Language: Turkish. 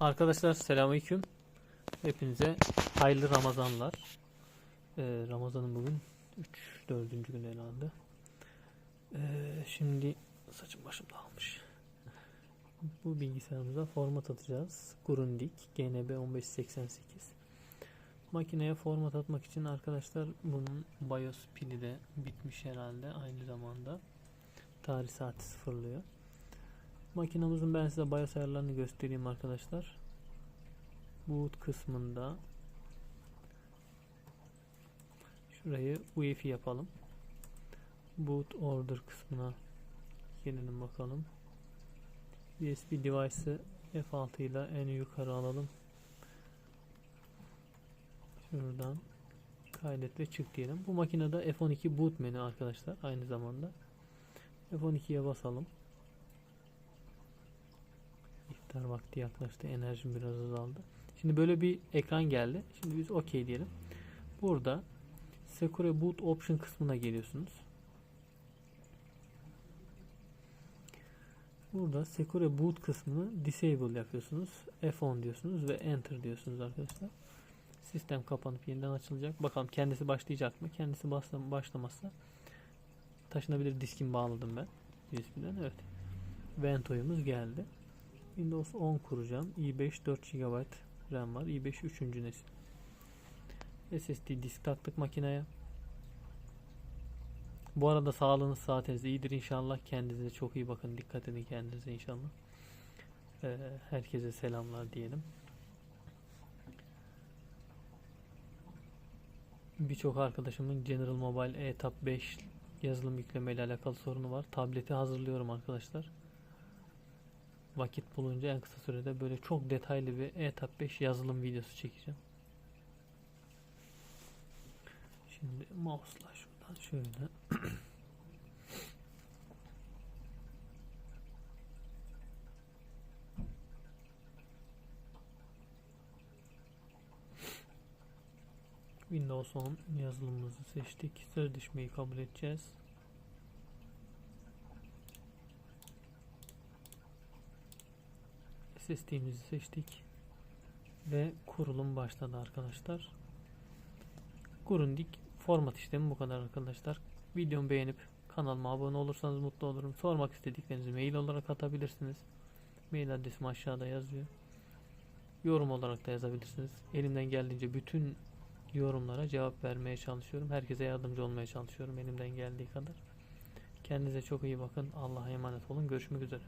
Arkadaşlar selamünaleyküm. Hepinize hayırlı Ramazanlar. Ee, Ramazan'ın bugün 3 4. gün herhalde. Ee, şimdi saçım başım dağılmış. Bu bilgisayarımıza format atacağız. Grundig GNB 1588. Makineye format atmak için arkadaşlar bunun BIOS pili de bitmiş herhalde aynı zamanda. Tarih saati sıfırlıyor. Makinamızın ben size BIOS ayarlarını göstereyim arkadaşlar. Boot kısmında şurayı UEFI yapalım. Boot order kısmına gelelim bakalım. USB device'ı F6 ile en yukarı alalım. Şuradan kaydet ve çık diyelim. Bu makinede F12 boot menü arkadaşlar aynı zamanda. F12'ye basalım. İftar vakti yaklaştı. Enerjim biraz azaldı. Şimdi böyle bir ekran geldi. Şimdi biz OK diyelim. Burada Secure Boot Option kısmına geliyorsunuz. Burada Secure Boot kısmını disable yapıyorsunuz. F10 diyorsunuz ve Enter diyorsunuz arkadaşlar. Sistem kapanıp yeniden açılacak. Bakalım kendisi başlayacak mı? Kendisi başlam başlamazsa taşınabilir diskim bağladım ben. USB'den evet. Vento'yumuz geldi. Windows 10 kuracağım. i5 4 GB RAM var. i5 3. nesil. SSD disk taktık makineye. Bu arada sağlığınız saatiniz iyidir inşallah. Kendinize çok iyi bakın. Dikkat edin kendinize inşallah. Ee, herkese selamlar diyelim. Birçok arkadaşımın General Mobile eTap 5 yazılım yükleme ile alakalı sorunu var. Tableti hazırlıyorum arkadaşlar. Vakit bulunca en kısa sürede böyle çok detaylı bir eTap 5 yazılım videosu çekeceğim. Şimdi mouse'la şuradan şöyle Windows 10 yazılımımızı seçtik. Sözleşmeyi kabul edeceğiz. SSD'mizi seçtik. Ve kurulum başladı arkadaşlar. Grundig format işlemi bu kadar arkadaşlar. Videomu beğenip kanalıma abone olursanız mutlu olurum. Sormak istediklerinizi mail olarak atabilirsiniz. Mail adresim aşağıda yazıyor. Yorum olarak da yazabilirsiniz. Elimden geldiğince bütün yorumlara cevap vermeye çalışıyorum. Herkese yardımcı olmaya çalışıyorum elimden geldiği kadar. Kendinize çok iyi bakın. Allah'a emanet olun. Görüşmek üzere.